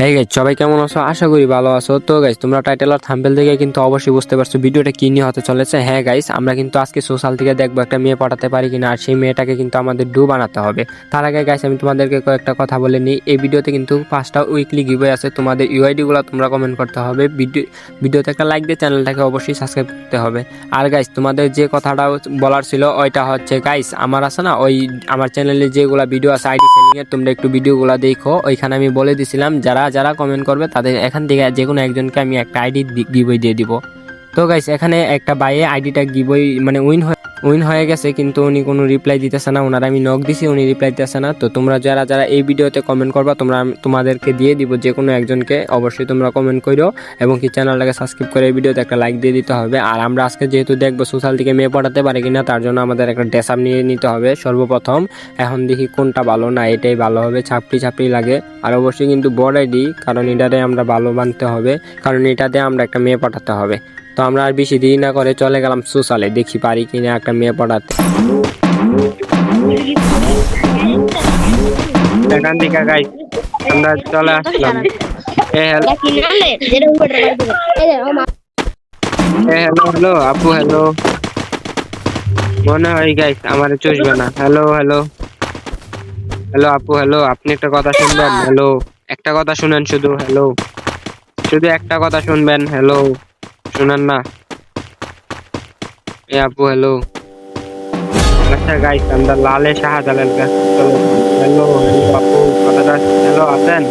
হ্যাঁ গাইজ সবাই কেমন আছো? আশা করি ভালো আছো। তো গাইজ তোমরা টাইটেল আর থাম্বেল দেখে কিন্তু অবশ্যই বুঝতে পারছ ভিডিওটা কি নিয়ে হতে চলেছে। হ্যাঁ গাইজ আমরা কিন্তু আজকে সোশ্যাল থেকে দেখব একটা মেয়ে পাঠাতে পারি কিনা, আর সেই মেয়েটাকে কিন্তু আমাদের ডু বানাতে হবে। তার আগে গাইজ আমি তোমাদেরকে কয়েকটা কথা বলে নিই। এই ভিডিওতে কিন্তু পাঁচটা উইকলি গিভে আছে। তোমাদের ইউআইডি গুলো তোমরা কমেন্ট করতে হবে। ভিডিও ভিডিওতে একটা লাইক দিয়ে চ্যানেলটাকে অবশ্যই সাবস্ক্রাইব করতে হবে। আর গাইজ তোমাদের যে কথাটা বলার ছিল, ওইটা হচ্ছে গাইজ আমার আছে না, ওই আমার চ্যানেলে যেগুলা ভিডিও আছে আইডি সেলিং এর তোমরা একটু ভিডিওগুলো দেখো। ওইখানে আমি বলে দিছিলাম, যারা যারা কমেন্ট করবে, তাদের এখান থেকে যে কোনো একজনকে আমি একটা আইডি গিবই দিয়ে দিব। তো গাইস এখানে একটা বাইয়ে আইডিটা গিবই মানে উইন হয়ে উইন হয়ে গেছে, কিন্তু উনি কোনো রিপ্লাই দিতেছে না। ওনার আমি নক দিছি, উনি রিপ্লাই দিতেছে না। তো তোমরা যারা যারা এই ভিডিওতে কমেন্ট করবা, তোমরা তোমাদেরকে দিয়ে দিব যে কোনো একজনকে অবশ্যই তোমরা কমেন্ট করো এবং কি চ্যানেলটাকে সাবস্ক্রাইব করে এই ভিডিওতে একটা লাইক দিয়ে দিতে হবে। আর আমরা আজকে যেহেতু দেখব সোশ্যাল থেকে মেয়ে পড়াতে পারে কিনা, তার জন্য আমাদের একটা ড্রেস আপ নিয়ে নিতে হবে সর্বপ্রথম। এখন দেখি কোনটা ভালো না, এটাই ভালো হবে, ছাপড়ি ছাপড়ি লাগে। আর অবশ্যই কিন্তু বড় আইডি, কারণ এটাতে আমরা ভালো বানতে হবে, কারণ এটাতে আমরা একটা মেয়ে পাঠাতে হবে। তো আমরা আর বেশি দেরি না করে চলে গেলাম সোশ্যালে দেখি পারি কিনা একটা মেয়ে পড়াতে। আমরা চলে হ্যালো। আপু, হ্যালো। মনে হয় আমার হ্যালো হ্যালো। হ্যালো, আপু, হ্যালো, আপনি একটা কথা শুনবেন? হ্যালো। একটা কথা শুনেন শুধু, হ্যালো। শুধু একটা কথা শুনবেন, হ্যালো। শুনেন না। এ আপু হ্যালো আচ্ছা গাইস আমরা লালে শাহজালাল কাছে হ্যালো আপু, কথাটা হ্যালো আছেন?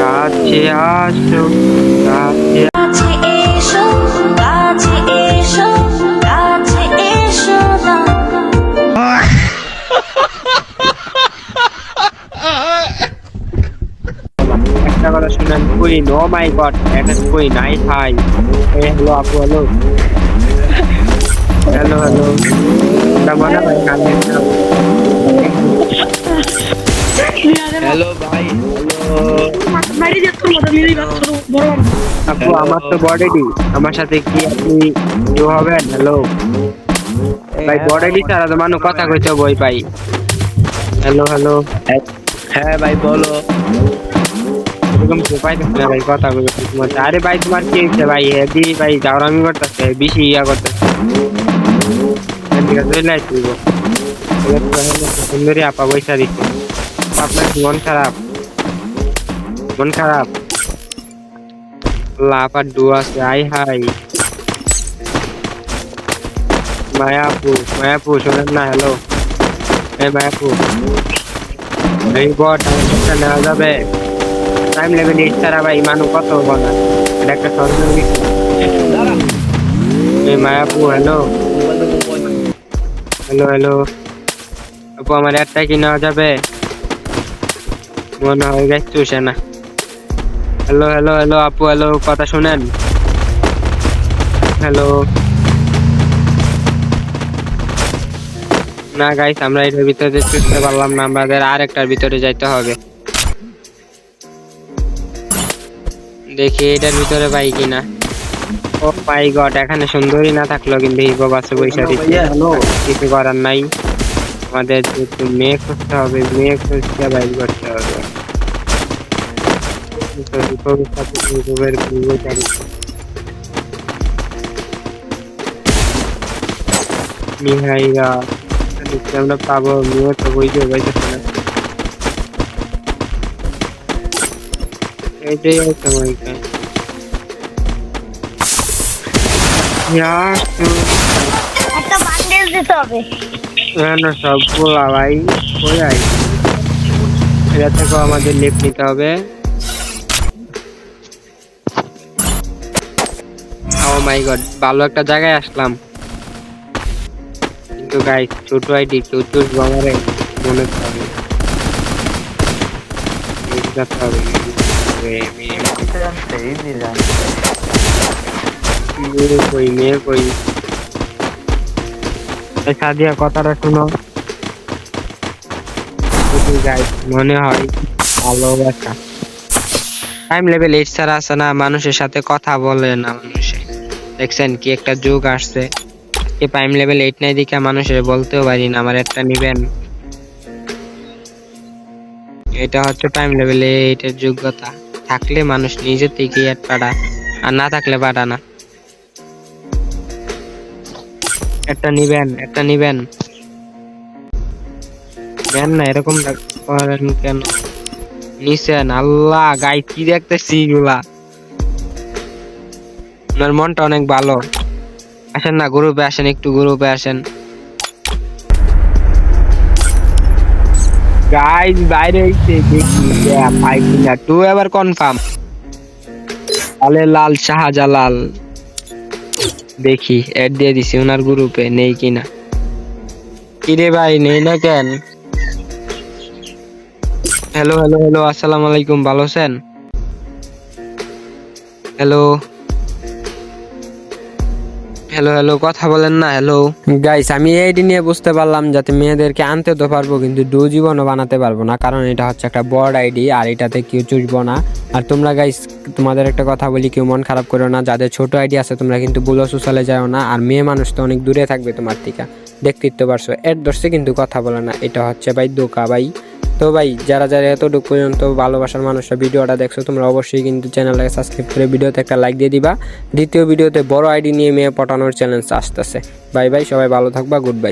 কাছে আসো কাছে একটা কথা শুনেন কুইন ও মাই গড এটা কুইন আই হাই এ হ্যালো আপু হ্যালো। Hello hello. মনে হয় হ্যালো ভাই। বড় আপু আমার তো বডিডি আমার সাথে কি আপনি কেউ হবেন? হ্যালো। ভাই বডিডি ছাড়া তো মানুষ কথা কইতে বই পাই হ্যালো হ্যালো। হ্যাঁ ভাই বলো। কেউ পাইতেছে না ভাই কথা কইতে তোমার আরে ভাই, তোমার কি হয়েছে ভাই? হেভি ভাই দাওরামি করতেছে, বেশি ইয়া করতেছে। এদিকে চলে আসছি সুন্দরী আপা বৈশা দিচ্ছে আপনার কি মন খারাপ? মন খারাপ? লাপার ডু আছে আই হাই। মায়াপু মায়াপু, শোনেন না, হ্যালো। এই মায়াপু, এই বট নেওয়া যাবে। লেভেল এইট ছাড়া ভাই মানুষ কত এটা একটা সরকারি মায়াপু হ্যালো হ্যালো হ্যালো আপু, আমার একটা কি নেওয়া যাবে? মনে হয় গেছে চুষে না। হ্যালো হ্যালো হ্যালো আপু হ্যালো কথা শুনেন? হ্যালো না গাইস আমরা এটার ভিতরে চুষতে পারলাম না, আমাদের আর একটার ভিতরে যাইতে হবে। দেখি এটার ভিতরে পাই কিনা। ও মাই গড এখানে সুন্দরী না থাকল কিন্তু হিপ আছে পয়সা দিচ্ছে কিছু করার নাই। আমাদের যেহেতু মেয়ে খুঁজতে হবে মেয়ে খুঁজতে বাইর করতে হবে। তো হিপের সাথে হিপের ভিডিও মিহাইরা আমরা পাবো? মেয়ে তো বইতে পাইতেছে এটাই হচ্ছে সময়টা ইয়াস একটা বান্ডেল দিতে হবে। না সব পোলা ভাই কোথায় এটা থেকেও আমাদের লিফট নিতে হবে। ও মাই গড ভালো একটা জায়গায় আসলাম। কিন্তু গাই ছোট আইডি কেউ মনে করতে হবে। বুঝতে হবে মেয়ে মেয়ে কই মেয়ে কই এই সাদিয়া কথাটা শুনো যদি গাই মনে হয় ভালোবাসা টাইম লেভেল এইট ছাড়া আছে না মানুষের সাথে কথা বলে না মানুষে দেখছেন কি একটা যুগ আসছে। কি টাইম লেভেল এইট নাই দিকে মানুষের বলতেও পারি না আমার একটা নিবেন। এটা হচ্ছে টাইম লেভেল এটার যোগ্যতা। থাকলে মানুষ নিজে থেকে অ্যাড পাড়া, আর না থাকলে পাঠা না। একটা নিবেন একটা নিবেন। নেন না, এরকম করেন কেন? নিছেন, আল্লাহ, গাই, কি দেখতেছি এগুলা? আপনার মনটা অনেক ভালো। আসেন না গ্রুপে আসেন, একটু গ্রুপে আসেন। গাইজ বাইরে হইছে, দেখি পাই কিনা টু এবার কনফার্ম তাহলে লাল শাহজালাল। দেখি এড দিয়ে দিছি ওনার গ্রুপে নেই কিনা কিরে ভাই, নেই না কেন? হ্যালো হ্যালো হ্যালো আসসালামু আলাইকুম, ভালো আছেন? হ্যালো হ্যালো হ্যালো, কথা বলেন না, হ্যালো। গাইস আমি এইটি নিয়ে বুঝতে পারলাম যাতে মেয়েদেরকে আনতে তো পারব, কিন্তু ডু জীবনও বানাতে পারব না, কারণ এটা হচ্ছে একটা বড় আইডি আর এটাতে কেউ চুষবো না। আর তোমরা গাইস তোমাদের একটা কথা বলি, কেউ মন খারাপ করো না, যাদের ছোট আইডি আছে, তোমরা কিন্তু বুলো সোশ্যালে যাও না, আর মেয়ে মানুষ তো অনেক দূরে থাকবে তোমার থেকে। দেখতে পারছ, এর দর্শে কিন্তু কথা বলে না, এটা হচ্ছে ভাই দোকা ভাই। তো ভাই, যারা যারা এতটুকু পর্যন্ত ভালোবাসার মানুষরা ভিডিওটা দেখছ, তোমরা অবশ্যই কিন্তু চ্যানেলটাকে সাবস্ক্রাইব করে ভিডিওতে একটা লাইক দিয়ে দিবা। দ্বিতীয় ভিডিওতে বড় আইডি নিয়ে মেয়ে পটানোর চ্যালেঞ্জ আসতেছে। বাই বাই, সবাই ভালো থাকবা গুড বাই